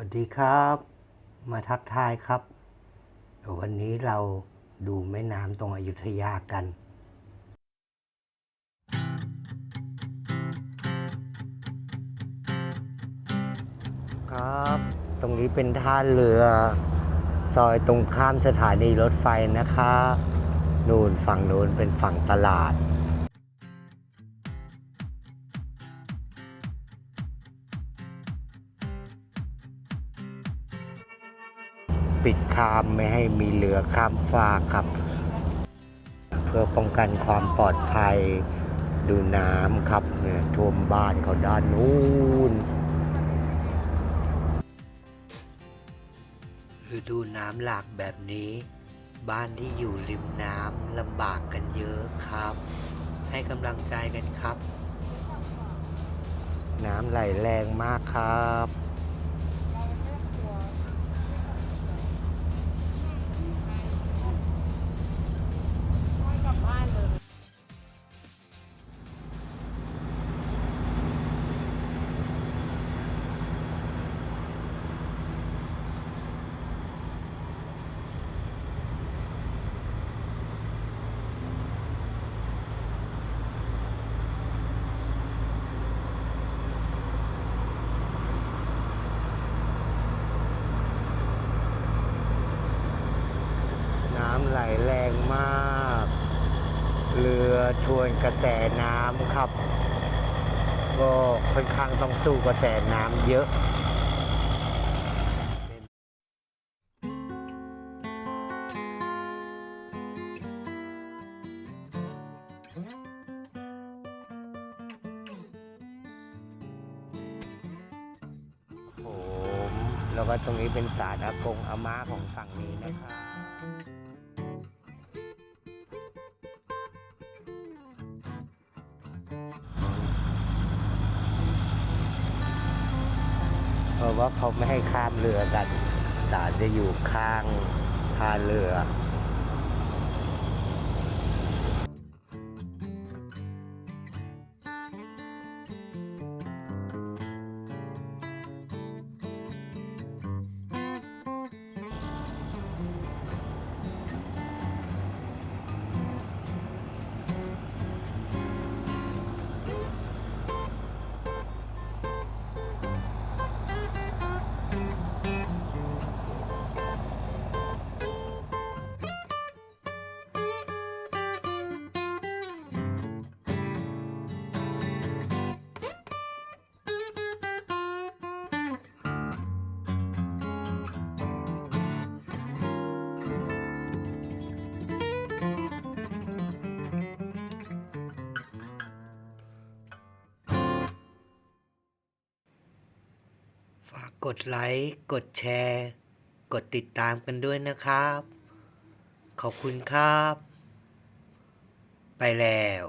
วัสดีครับ มาทักทายครับ วันนี้เราดูแม่น้ำตรงอยุธยากันครับ ตรงนี้เป็นท่าเรือ ซอยตรงข้ามสถานีรถไฟนะคะ นู่นฝั่งนู้นเป็นฝั่งตลาด ปิดคามไม่ให้มีเรือข้ามฟากครับ เพื่อป้องกันความปลอดภัยดูน้ำครับเนี่ยท่วมบ้านเขาด้านนู้นฤดูน้ำหลากแบบนี้ บ้านที่อยู่ริมน้ำลำบากกันเยอะครับ ให้กำลังใจกันครับ น้ำไหลแรงมากครับ แรงมาก เรือทวนกระแสน้ำครับ ก็ค่อนข้างต้องสู้กระแสน้ำเยอะผมแล้วก็ตรงนี้เป็นศาลอากงอาม่าของฝั่งนี้นะครับ ราะว่าเขาไม่ให้ข้ามเรือกันศาลจะอยู่ข้างท่าเรือ ฝากกดไลค์ กดแชร์ กดติดตามกันด้วยนะครับ ขอบคุณครับ ไปแล้ว